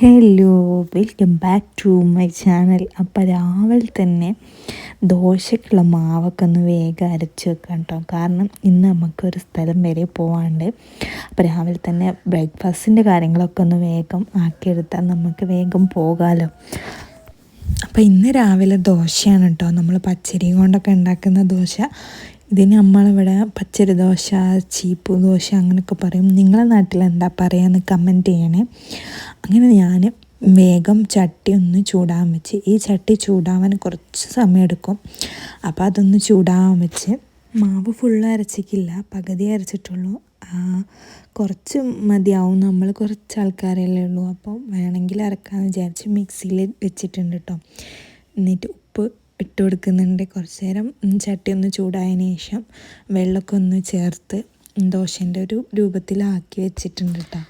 Hello welcome back to my channel അപ്പോൾ രാവിലെ തന്നെ ദോശക്കുള്ള മാവൊക്കെ ഒന്ന് വേഗം അരച്ച് വെക്കാം കേട്ടോ. കാരണം ഇന്ന് നമുക്കൊരു സ്ഥലം വരെ പോകാണ്ട് അപ്പോൾ രാവിലെ തന്നെ ബ്രേക്ക്ഫാസ്റ്റിന്റെ കാര്യങ്ങളൊക്കെ ഒന്ന് വേഗം ആക്കിയെടുത്താൽ നമുക്ക് വേഗം പോകാമല്ലോ അപ്പോൾ ഇന്ന് രാവിലെ ദോശയാണ് കേട്ടോ. നമ്മൾ പച്ചരി കൊണ്ടൊക്കെ ഉണ്ടാക്കുന്ന ദോശ. ഇതിന് നമ്മളിവിടെ പച്ചരി ദോശ ചീപ്പ് ദോശ അങ്ങനെയൊക്കെ പറയും. നിങ്ങളെ നാട്ടിൽ എന്താ പറയുക കമന്റ് ചെയ്യണേ. അങ്ങനെ ഞാൻ വേഗം ചട്ടി ഒന്ന് ചൂടാൻ വെച്ച് ഈ ചട്ടി ചൂടാവാൻ കുറച്ച് സമയം എടുക്കും അപ്പോൾ അതൊന്ന് ചൂടാവാൻ വെച്ച് മാവ് ഫുള്ള് അരച്ചിക്കില്ല പകുതി അരച്ചിട്ടുള്ളൂ. കുറച്ച് മതിയാവും. നമ്മൾ കുറച്ച് ആൾക്കാരല്ലേ ഉള്ളൂ. അപ്പോൾ വേണമെങ്കിൽ അരക്കാമെന്ന് വിചാരിച്ച് മിക്സിയിൽ വെച്ചിട്ടുണ്ട് കേട്ടോ എന്നിട്ട് ഇട്ട് കൊടുക്കുന്നുണ്ട് കുറച്ച് നേരം ചട്ടി ഒന്ന് ചൂടായതിന് ശേഷം വെള്ളമൊക്കെ ഒന്ന് ചേർത്ത് ദോശന്റെ ഒരു രൂപത്തിലാക്കി വെച്ചിട്ടുണ്ട് കേട്ടോ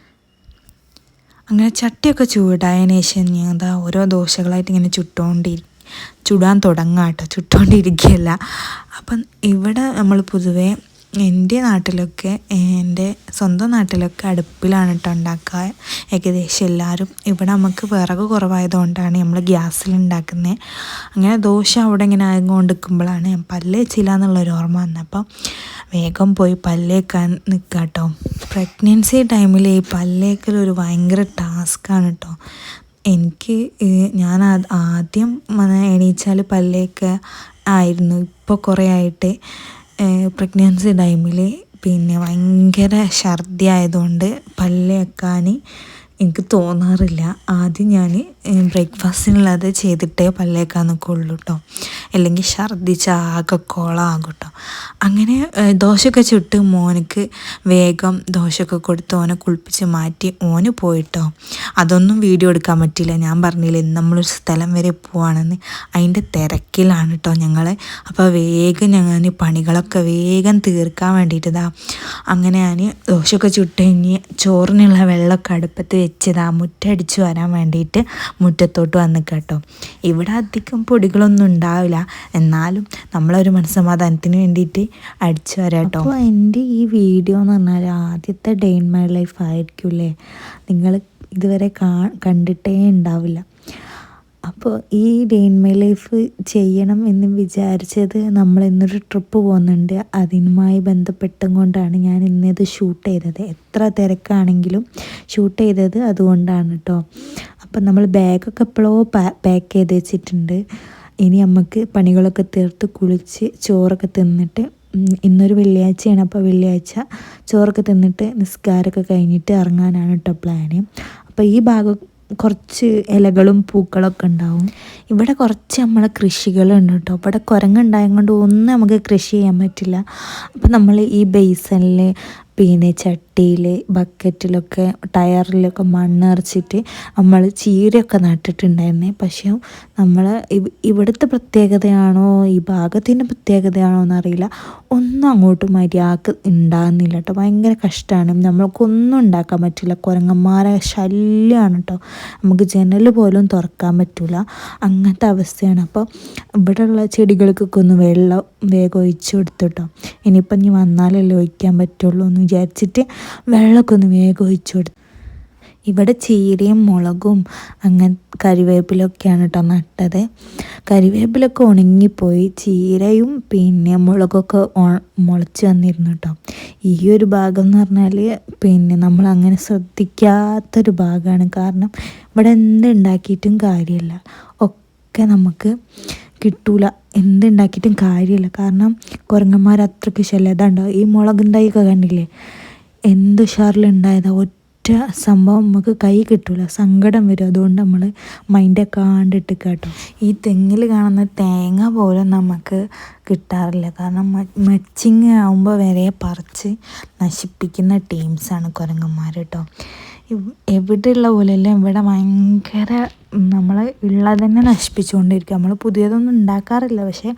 അങ്ങനെ ചട്ടിയൊക്കെ ചൂടായതിന് ശേഷം ഞാൻ അതാ ഓരോ ദോശകളായിട്ട് ഇങ്ങനെ ചുട്ടുകൊണ്ടിരിക്കും ചുടാൻ തുടങ്ങാം കേട്ടോ ചുട്ടുകൊണ്ടിരിക്കുകയല്ല അപ്പം ഇവിടെ നമ്മൾ പൊതുവേ എന്റെ നാട്ടിലൊക്കെ എന്റെ സ്വന്തം നാട്ടിലൊക്കെ അടുപ്പിലാണ് കേട്ടോ ഉണ്ടാക്കുക. ഏകദേശം എല്ലാവരും ഇവിടെ നമുക്ക് വിറക് കുറവായതുകൊണ്ടാണ് നമ്മൾ ഗ്യാസിൽ ഉണ്ടാക്കുന്നത് അങ്ങനെ ദോശ അവിടെ ഇങ്ങനെ ആയിക്കൊണ്ടിരിക്കുമ്പോഴാണ് ഞാൻ പല്ല് വെച്ചില്ല എന്നുള്ളൊരു ഓർമ്മ വന്നപ്പോൾ വേഗം പോയി പല്ലേക്കാൻ നിൽക്കുക കേട്ടോ പ്രഗ്നൻസി ടൈമിൽ ഈ പല്ലേക്കൽ ഒരു ഭയങ്കര ടാസ്ക്കാണ് കേട്ടോ എനിക്ക് ഞാൻ ആദ്യം എണീച്ചാൽ പല്ലേക്ക് ആയിരുന്നു. ഇപ്പോൾ കുറേ ആയിട്ട് പ്രഗ്നൻസി ടൈമിൽ പിന്നെ ഭയങ്കര ഛർദി ആയതുകൊണ്ട് പല്ല് വെക്കാൻ എനിക്ക് തോന്നാറില്ല. ആദ്യം ഞാൻ ബ്രേക്ക്ഫാസ്റ്റിനുള്ളത് ചെയ്തിട്ടേ പല്ലേക്കാൻ നിൽക്കുള്ളൂ കേട്ടോ അല്ലെങ്കിൽ ഛർദ്ദിച്ച ആകെ കോളാകും കേട്ടോ അങ്ങനെ ദോശയൊക്കെ ചുട്ട് മോനക്ക് വേഗം ദോശയൊക്കെ കൊടുത്ത് ഓനെ കുളിപ്പിച്ച് മാറ്റി ഓന് പോയിട്ടോ. അതൊന്നും വീഡിയോ എടുക്കാൻ പറ്റില്ല ഞാൻ പറഞ്ഞില്ലേ നമ്മളൊരു സ്ഥലം വരെ പോവാണെന്ന്. അതിന്റെ തിരക്കിലാണ് കേട്ടോ ഞങ്ങൾ അപ്പോൾ വേഗം ഞങ്ങൾ പണികളൊക്കെ വേഗം തീർക്കാൻ വേണ്ടിയിട്ടതാ. അങ്ങനെ ഞാൻ ദോശയൊക്കെ ചുട്ട് കഴിഞ്ഞ് ചോറിനുള്ള വെള്ളമൊക്കെ അടുപ്പത്ത് വെച്ചതാ. മുറ്റടിച്ചു വരാൻ വേണ്ടിയിട്ട് മുറ്റത്തോട്ട് വന്ന് കേട്ടോ ഇവിടെ അധികം പൊടികളൊന്നും ഉണ്ടാവില്ല. എന്നാലും നമ്മളൊരു മനസ്സമാധാനത്തിന് വേണ്ടിയിട്ട് അടിച്ചു വരാം കേട്ടോ അപ്പോൾ എന്റെ ഈ വീഡിയോ എന്ന് പറഞ്ഞാൽ ആദ്യത്തെ ഡേ ഇൻ മൈ ലൈഫ് ആയിരിക്കും അല്ലേ? നിങ്ങൾ ഇതുവരെ കാ കണ്ടിട്ടേ ഉണ്ടാവില്ല. അപ്പോൾ ഈ ഡേ മൈ ലൈഫ് ചെയ്യണം എന്ന് വിചാരിച്ചത് നമ്മൾ ഇന്നൊരു ട്രിപ്പ് പോകുന്നുണ്ട്. അതിനുമായി ബന്ധപ്പെട്ടും കൊണ്ടാണ് ഞാൻ ഇന്നത് ഷൂട്ട് ചെയ്തത്. എത്ര തിരക്കാണെങ്കിലും ഷൂട്ട് ചെയ്തത് അതുകൊണ്ടാണ് കേട്ടോ അപ്പം നമ്മൾ ബാഗൊക്കെ എപ്പോഴോ പാക്ക് ചെയ്ത് വെച്ചിട്ടുണ്ട്. ഇനി നമുക്ക് പണികളൊക്കെ തീർത്ത് കുളിച്ച് ചോറൊക്കെ തിന്നിട്ട് ഇന്നൊരു വെള്ളിയാഴ്ചയാണ്. അപ്പോൾ വെള്ളിയാഴ്ച ചോറൊക്കെ തിന്നിട്ട് നിസ്കാരമൊക്കെ കഴിഞ്ഞിട്ട് ഇറങ്ങാനാണ് കേട്ടോ പ്ലാന് അപ്പോൾ ഈ ഭാഗം കുറച്ച് ഇലകളും പൂക്കളൊക്കെ ഉണ്ടാവും. ഇവിടെ കുറച്ച് നമ്മളെ കൃഷികളുണ്ട് കേട്ടോ. ഇവിടെ കുരങ്ങുണ്ടായത് കൊണ്ട് ഒന്നും നമുക്ക് കൃഷി ചെയ്യാൻ പറ്റില്ല. അപ്പം നമ്മൾ ഈ ബേസനിൽ പിന്നെ ചട്ടിയിൽ ബക്കറ്റിലൊക്കെ ടയറിലൊക്കെ മണ്ണ് നിറച്ചിട്ട് നമ്മൾ ചീരയൊക്കെ നട്ടിട്ടുണ്ടായിരുന്നേ. പക്ഷേ നമ്മൾ ഇവിടുത്തെ പ്രത്യേകതയാണോ ഈ ഭാഗത്തിന്റെ പ്രത്യേകതയാണോ എന്നറിയില്ല. ഒന്നും അങ്ങോട്ട് മര്യാദയ്ക്ക് ഉണ്ടാകുന്നില്ല കേട്ടോ. ഭയങ്കര കഷ്ടമാണ് നമ്മൾക്കൊന്നും ഉണ്ടാക്കാൻ പറ്റില്ല. കുരങ്ങന്മാരെ ശല്യമാണ് കേട്ടോ. നമുക്ക് ജനൽ പോലും തുറക്കാൻ പറ്റില്ല അങ്ങനത്തെ അവസ്ഥയാണ്. അപ്പോൾ ഇവിടെയുള്ള ചെടികൾക്കൊക്കെ ഒന്ന് വെള്ളം വേഗം ഒഴിച്ചു കൊടുത്തു കേട്ടോ. ഇനിയിപ്പം ഇനി വന്നാലല്ലേ ഒഴിക്കാൻ പറ്റുള്ളൂ എന്ന് വിചാരിച്ചിട്ട് വെള്ളമൊക്കെ ഒന്ന് വേഗം ഒഴിച്ചു കൊടുത്തു. ഇവിടെ ചീരയും മുളകും അങ്ങനെ കരിവേപ്പിലൊക്കെയാണ് കേട്ടോ നട്ടത്. കരിവേപ്പിലൊക്കെ ഉണങ്ങിപ്പോയി ചീരയും പിന്നെ മുളകൊക്കെ മുളച്ച് വന്നിരുന്നു കേട്ടോ. ഈ ഒരു ഭാഗം എന്ന് പറഞ്ഞാൽ പിന്നെ നമ്മൾ അങ്ങനെ ശ്രദ്ധിക്കാത്തൊരു ഭാഗമാണ് കാരണം ഇവിടെ എന്തുണ്ടാക്കിയിട്ടും കാര്യമില്ല. ഒക്കെ നമുക്ക് കിട്ടൂല. എന്തുണ്ടാക്കിയിട്ടും കാര്യമില്ല. കാരണം കുരങ്ങന്മാർ അത്രയ്ക്ക് ശല്യം ഈ മുളകുണ്ടായിക്കെ കണ്ടില്ലേ? എന്ത് ഉഷാറിലുണ്ടായതാ? ഒറ്റ സംഭവം നമുക്ക് കൈ കിട്ടൂല. സങ്കടം വരും. അതുകൊണ്ട് നമ്മൾ മൈൻഡൊക്കെ ആണ്ടിട്ട് കേട്ടോ. ഈ തെങ്ങിൽ കാണുന്ന തേങ്ങ പോലും നമുക്ക് കിട്ടാറില്ല. കാരണം മച്ചിങ് ആവുമ്പോൾ വരെ പറിച്ച് നശിപ്പിക്കുന്ന ടീംസാണ് കുരങ്ങന്മാർ കേട്ടോ. എവിടെയുള്ള പോലെയല്ല ഇവിടെ ഭയങ്കര നമ്മൾ ഉള്ളത് തന്നെ നശിപ്പിച്ചുകൊണ്ടിരിക്കുക. നമ്മൾ പുതിയതൊന്നും ഉണ്ടാക്കാറില്ല. പക്ഷേ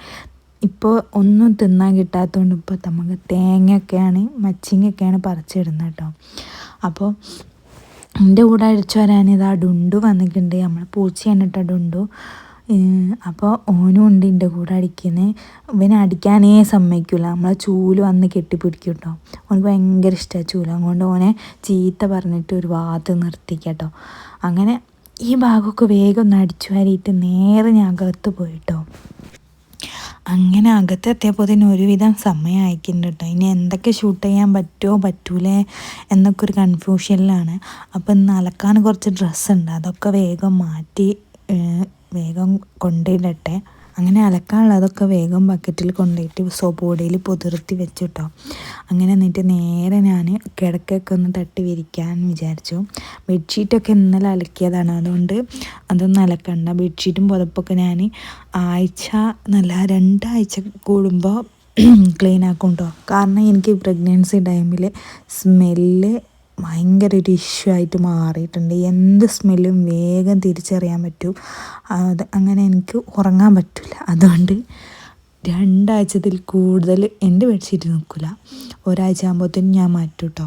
ഇപ്പോൾ ഒന്നും തിന്നാൻ കിട്ടാത്തതുകൊണ്ട് ഇപ്പോൾ നമുക്ക് തേങ്ങയൊക്കെയാണ് മച്ചിങ്ങയൊക്കെയാണ് പറിച്ചിടുന്നത് കേട്ടോ. അപ്പോൾ എന്റെ കൂടെ അടിച്ചു വരാൻ ഇതാ ഡുണ്ടു വന്നിട്ടുണ്ട്. നമ്മൾ പൂച്ചയാണ് കേട്ടോ ഡുണ്ടു. അപ്പോൾ ഓനും ഉണ്ട് എന്റെ കൂടെ അടിക്കുന്നത് ഇവനെ അടിക്കാനേ സമ്മതിക്കില്ല നമ്മളെ ചൂൽ വന്ന് കെട്ടിപ്പിടിക്കും കേട്ടോ ഓനക്ക് ഭയങ്കര ഇഷ്ടമാണ് ചൂൽ. അതുകൊണ്ട് ഓനെ ചീത്ത പറഞ്ഞിട്ട് ഒരു ഭാഗത്ത് നിർത്തിക്കട്ടോ അങ്ങനെ ഈ ഭാഗമൊക്കെ വേഗം ഒന്ന് അടിച്ചു വാരിയിട്ട് നേരെ ഞാൻ അകത്ത് പോയിട്ടോ അങ്ങനെ അകത്തെത്തിയപ്പോൾ തന്നെ ഒരുവിധം സമയം അയക്കുന്നുണ്ട് കേട്ടോ ഇനി എന്തൊക്കെ ഷൂട്ട് ചെയ്യാൻ പറ്റുമോ പറ്റൂലേ എന്നൊക്കെ ഒരു കൺഫ്യൂഷനിലാണ് അപ്പം ഇന്ന് അലക്കാൻ കുറച്ച് ഡ്രസ്സുണ്ട് അതൊക്കെ വേഗം മാറ്റി വേഗം കൊണ്ടിടട്ടെ. അങ്ങനെ അലക്കാനുള്ളതൊക്കെ വേഗം ബക്കറ്റിൽ കൊണ്ടുപോയിട്ട് സോപ്പുപൊടിയിൽ പുതിർത്തി വെച്ചു കേട്ടോ അങ്ങനെ എന്നിട്ട് നേരെ ഞാൻ കിടക്കൊക്കെ ഒന്ന് തട്ടി വിരിക്കാൻ വിചാരിച്ചു. ബെഡ്ഷീറ്റൊക്കെ ഇന്നലെ അലക്കിയതാണ്. അതുകൊണ്ട് അതൊന്നും അലക്കണ്ട. ബെഡ്ഷീറ്റും പുതപ്പൊക്കെ ഞാൻ ആഴ്ച നല്ല രണ്ടാഴ്ച കൂടുമ്പോൾ ക്ലീൻ ആക്കും കേട്ടോ കാരണം എനിക്ക് പ്രഗ്നൻസി ടൈമിൽ സ്മെല്ല് ഭയങ്കര ഒരു ഇഷ്യൂ ആയിട്ട് മാറിയിട്ടുണ്ട്. എന്ത് സ്മെല്ലും വേഗം തിരിച്ചറിയാൻ പറ്റും. അത് അങ്ങനെ എനിക്ക് ഉറങ്ങാൻ പറ്റില്ല അതുകൊണ്ട് രണ്ടാഴ്ചത്തിൽ കൂടുതൽ എന്റെ ബെഡ്ഷീറ്റ് നിൽക്കില്ല. ഒരാഴ്ച ആകുമ്പോഴത്തേനും ഞാൻ മാറ്റും കേട്ടോ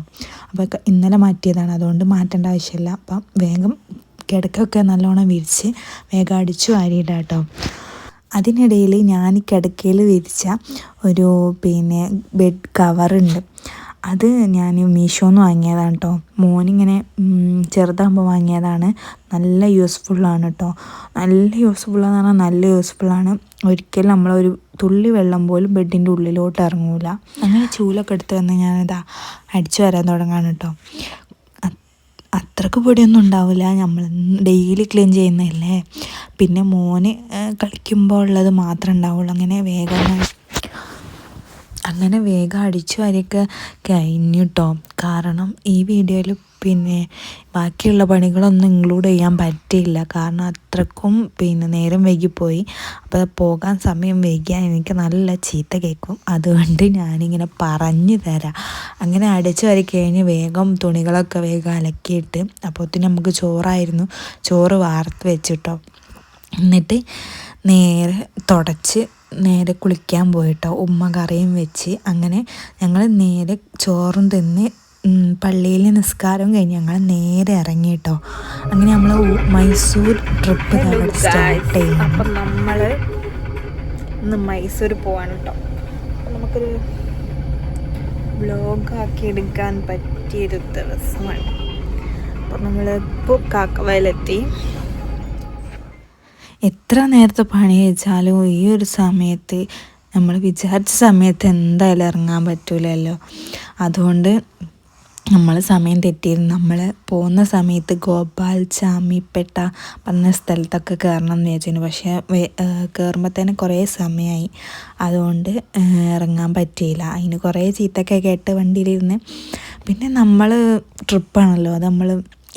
അപ്പോൾ ഇന്നലെ മാറ്റിയതാണ്. അതുകൊണ്ട് മാറ്റേണ്ട ആവശ്യമില്ല. അപ്പം വേഗം കിടക്കൊക്കെ നല്ലോണം വിരിച്ച് വേഗം അടിച്ചു വാരിയിടാം കേട്ടോ അതിനിടയിൽ ഞാൻ കിടക്കയിൽ വിരിച്ച ഒരു പിന്നെ ബെഡ് കവറുണ്ട് അത് ഞാൻ മീഷോന്ന് വാങ്ങിയതാണ് കേട്ടോ മോനിങ്ങനെ ചെറുതാകുമ്പോൾ വാങ്ങിയതാണ്. നല്ല യൂസ്ഫുള്ളാണ് കേട്ടോ നല്ല യൂസ്ഫുള്ളാന്ന് പറഞ്ഞാൽ നല്ല യൂസ്ഫുള്ളാണ് ഒരിക്കലും നമ്മളൊരു തുള്ളി വെള്ളം പോലും ബെഡിന്റെ ഉള്ളിലോട്ട് ഇറങ്ങൂല. അങ്ങനെ ചൂലൊക്കെ എടുത്ത് വന്ന് ഞാനിതാ അടിച്ചു വരാൻ തുടങ്ങാണ് കേട്ടോ അത്രയ്ക്ക് പൊടിയൊന്നും ഉണ്ടാവില്ല നമ്മൾ ഡെയിലി ക്ലീൻ ചെയ്യുന്നതല്ലേ. പിന്നെ മോന് കളിക്കുമ്പോൾ ഉള്ളത് മാത്രമേ ഉണ്ടാവുള്ളൂ. അങ്ങനെ വേഗം അങ്ങനെ വേഗം അടിച്ചു വാരിയൊക്കെ കഴിഞ്ഞു കേട്ടോ കാരണം ഈ വീഡിയോയിൽ പിന്നെ ബാക്കിയുള്ള പണികളൊന്നും ഇൻക്ലൂഡ് ചെയ്യാൻ പറ്റിയില്ല. കാരണം അത്രക്കും പിന്നെ നേരം വൈകിപ്പോയി. അപ്പോൾ പോകാൻ സമയം വൈകിയാൽ എനിക്ക് നല്ല ചീത്ത കേൾക്കും അതുകൊണ്ട് ഞാനിങ്ങനെ പറഞ്ഞു തരാം. അങ്ങനെ അടിച്ചു വരി കഴിഞ്ഞ് വേഗം തുണികളൊക്കെ വേഗം അലക്കിയിട്ട് അപ്പോഴത്തേന് നമുക്ക് ചോറായിരുന്നു. ചോറ് വാർത്ത് വെച്ചിട്ടോ എന്നിട്ട് നേരെ തുടച്ച് നേരെ കുളിക്കാൻ പോയിട്ടോ ഉമ്മ കറിയും വെച്ച് അങ്ങനെ ഞങ്ങൾ നേരെ ചോറും തിന്ന് പള്ളിയിൽ നിസ്കാരം കഴിഞ്ഞ് ഞങ്ങൾ നേരെ ഇറങ്ങി കേട്ടോ അങ്ങനെ നമ്മൾ മൈസൂർ ട്രിപ്പ് സ്റ്റാർട്ട് ചെയ്യും അപ്പം നമ്മൾ ഇന്ന് മൈസൂർ പോവാണ് കേട്ടോ നമുക്കൊരു ബ്ലോഗാക്കി എടുക്കാൻ പറ്റിയൊരു ദിവസമാണ്. അപ്പം നമ്മൾ ഇപ്പോൾ കാക്കവയലെത്തി. എത്ര നേരത്തെ പണി വെച്ചാലും ഈ ഒരു സമയത്ത് നമ്മൾ വിചാരിച്ച സമയത്ത് എന്തായാലും ഇറങ്ങാൻ പറ്റില്ലല്ലോ അതുകൊണ്ട് നമ്മൾ സമയം തെറ്റിയിരുന്നു. നമ്മൾ പോകുന്ന സമയത്ത് ഗോപാൽ ചാമിപ്പെട്ട പറഞ്ഞ സ്ഥലത്തൊക്കെ കയറണം എന്ന് വിചാരിച്ചു പക്ഷേ കയറുമ്പോൾ തന്നെ കുറേ സമയമായി അതുകൊണ്ട് ഇറങ്ങാൻ പറ്റിയില്ല. അതിന് കുറേ ചീത്തൊക്കെ കേട്ട് വണ്ടിയിലിരുന്ന്. പിന്നെ നമ്മൾ ട്രിപ്പാണല്ലോ. അത് നമ്മൾ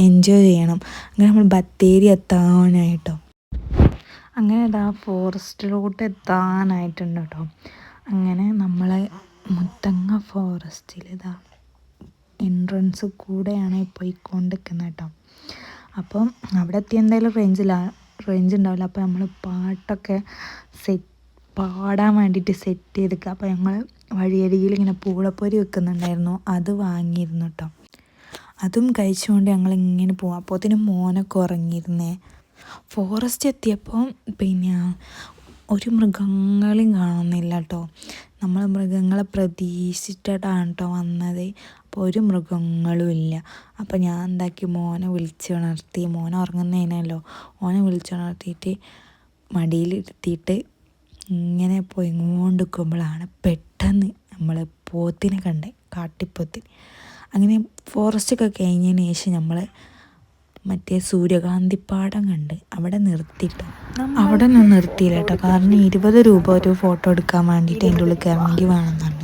എൻജോയ് ചെയ്യണം. അങ്ങനെ നമ്മൾ ബത്തേരി എത്താനായിട്ടോ. അങ്ങനെ ഇതാ ഫോറസ്റ്റിലോട്ട് എത്താനായിട്ടുണ്ട് കേട്ടോ അങ്ങനെ നമ്മളെ മുത്തങ്ങ ഫോറസ്റ്റിൽ ഇതാ എൻട്രൻസ് കൂടെയാണ് പോയിക്കൊണ്ടിരിക്കുന്നത് കേട്ടോ അപ്പം അവിടെ എത്തി എന്തായാലും റേഞ്ചില്ല റേഞ്ച് ഉണ്ടാവില്ല അപ്പോൾ നമ്മൾ പാട്ടൊക്കെ സെറ്റ് പാടാൻ വേണ്ടിയിട്ട് സെറ്റ് ചെയ്തിക്കുക അപ്പോൾ ഞങ്ങൾ വഴിയരികിൽ ഇങ്ങനെ പൂളപ്പൊരി വെക്കുന്നുണ്ടായിരുന്നു. അത് വാങ്ങിയിരുന്നു കേട്ടോ അതും കഴിച്ചുകൊണ്ട് ഞങ്ങൾ ഇങ്ങനെ പോവാം. അപ്പോൾ അതിന് മോനൊക്കെ ഉറങ്ങിയിരുന്നേ. ഫോറസ്റ്റ് എത്തിയപ്പോൾ പിന്നെ ഒരു മൃഗങ്ങളെയും കാണുന്നില്ല കേട്ടോ നമ്മൾ മൃഗങ്ങളെ പ്രതീക്ഷിച്ചിട്ടാണ് കേട്ടോ വന്നത്. അപ്പോൾ ഒരു മൃഗങ്ങളും ഇല്ല. അപ്പോൾ ഞാൻ എന്താക്കി മോനെ വിളിച്ചുണർത്തി മോനെ ഉറങ്ങുന്നതിനല്ലോ. മോനെ വിളിച്ചുണർത്തിയിട്ട് മടിയിലിരുത്തിയിട്ട് ഇങ്ങനെ പോയിക്കൊണ്ടിരിക്കുമ്പോഴാണ് പെട്ടെന്ന് നമ്മൾ പോത്തിനെ കണ്ടേ കാട്ടിപ്പോത്തിന് അങ്ങനെ ഫോറസ്റ്റൊക്കെ കഴിഞ്ഞതിന് ശേഷം നമ്മൾ മറ്റേ സൂര്യകാന്തിപ്പാടം കണ്ട് അവിടെ നിർത്തിയിട്ട്. അവിടെ നിന്ന് നിർത്തിയില്ല കേട്ടോ. കാരണം ഇരുപത് രൂപ ഒരു ഫോട്ടോ എടുക്കാൻ വേണ്ടിയിട്ട് അതിന്റെ ഉള്ളിൽ കയറണമെങ്കിൽ വേണമെന്നാണ്.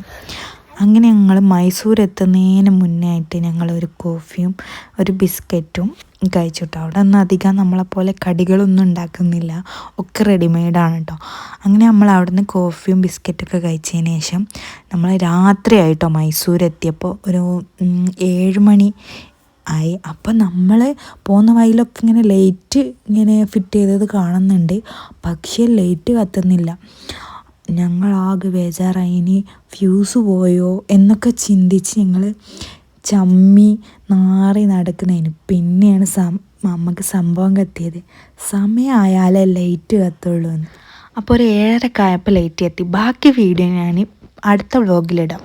അങ്ങനെ ഞങ്ങൾ മൈസൂർ എത്തുന്നതിന് മുന്നേ ആയിട്ട് ഞങ്ങൾ ഒരു കോഫിയും ഒരു ബിസ്ക്കറ്റും കഴിച്ചു കേട്ടോ. അവിടെ ഒന്നും അധികം നമ്മളെപ്പോലെ കടികളൊന്നും ഉണ്ടാക്കുന്നില്ല. ഒക്കെ റെഡിമെയ്ഡാണ് കേട്ടോ. അങ്ങനെ നമ്മൾ അവിടുന്ന് കോഫിയും ബിസ്ക്കറ്റൊക്കെ കഴിച്ചതിന് ശേഷം നമ്മൾ രാത്രിയായിട്ടോ മൈസൂരെത്തിയപ്പോൾ. മൈസൂർ എത്തിയപ്പോൾ ഒരു ഏഴ് മണി ആയി അപ്പം നമ്മൾ പോകുന്ന വഴിയിലൊക്കെ ഇങ്ങനെ ലൈറ്റ് ഇങ്ങനെ ഫിറ്റ് ചെയ്തത് കാണുന്നുണ്ട്. പക്ഷേ ലൈറ്റ് കത്തുന്നില്ല. ഞങ്ങളാകെ ബേജാറായി. ഇനി ഫ്യൂസ് പോയോ എന്നൊക്കെ ചിന്തിച്ച് ഞങ്ങൾ ചമ്മി നാറി നടക്കുന്നതിന് പിന്നെയാണ് സം അമ്മയ്ക്ക് സംഭവം കത്തിയത്. സമയമായാലേ ലൈറ്റ് കത്തുള്ളൂ എന്ന്. അപ്പോൾ ഒരു ഏഴരക്കായപ്പോൾ ലൈറ്റ് എത്തി ബാക്കി വീഡിയോ ഞാൻ അടുത്ത വ്ലോഗിലിടാം